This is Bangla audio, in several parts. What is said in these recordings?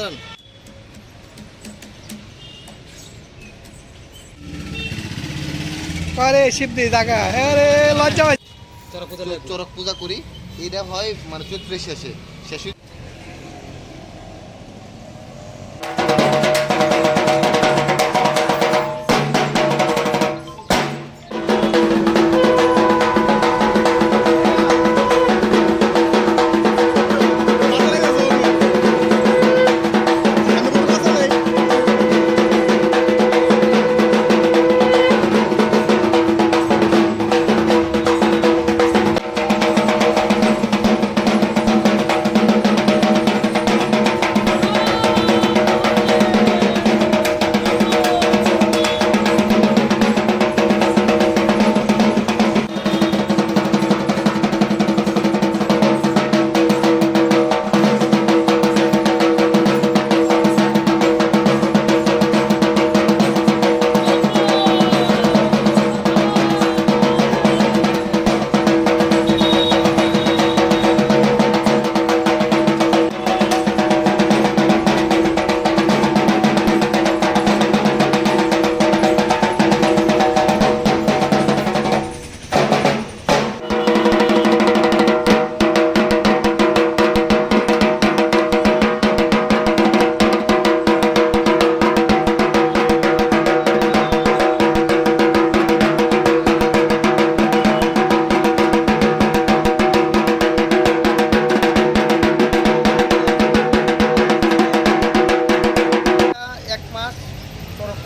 দাঁড়ান আরে শিবদি জায়গা আরে লজ্জা চরক পূজা করি। এটা হয় মানে চৈত্রের শেষে। শেষে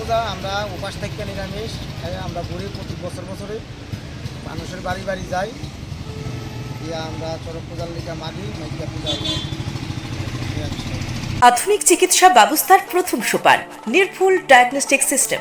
পূজা আমরা উপাস থেকে নিরামিষ আমরা ঘুরি প্রতি বছর বছরে মানুষের বাড়ি বাড়ি যাই। দিয়ে আমরা চরক পূজার লিখা মাগি, মাইকা পূজা আধুনিক চিকিৎসা ব্যবস্থার প্রথম সোপান নির্ভুল ডায়াগনস্টিক সিস্টেম।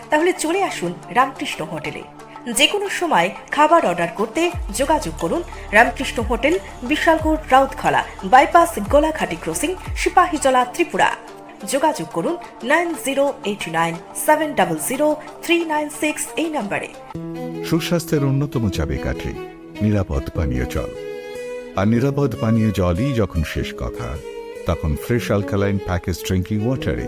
তাহলে চলে আসুন রামকৃষ্ণ হোটেলে। যে কোনো সময় খাবার অর্ডার করতে যোগাযোগ করুন Ramakrishna hotel, Bishalgarh, Routkhala, bypass, Golaghati crossing, Sepahijala, Tripura. যোগাযোগ করুন nine zero eight nine seven double zero three nine six এই নম্বরে। সুস্বাস্থ্যের অন্যতম চাবিকাঠি নিরাপদ পানীয় জল। আর নিরাপদ পানীয় জলই যখন শেষ কথা, তখন ফ্রেশ অ্যালকালাইন প্যাকেজ ড্রিঙ্কিং ওয়াটারে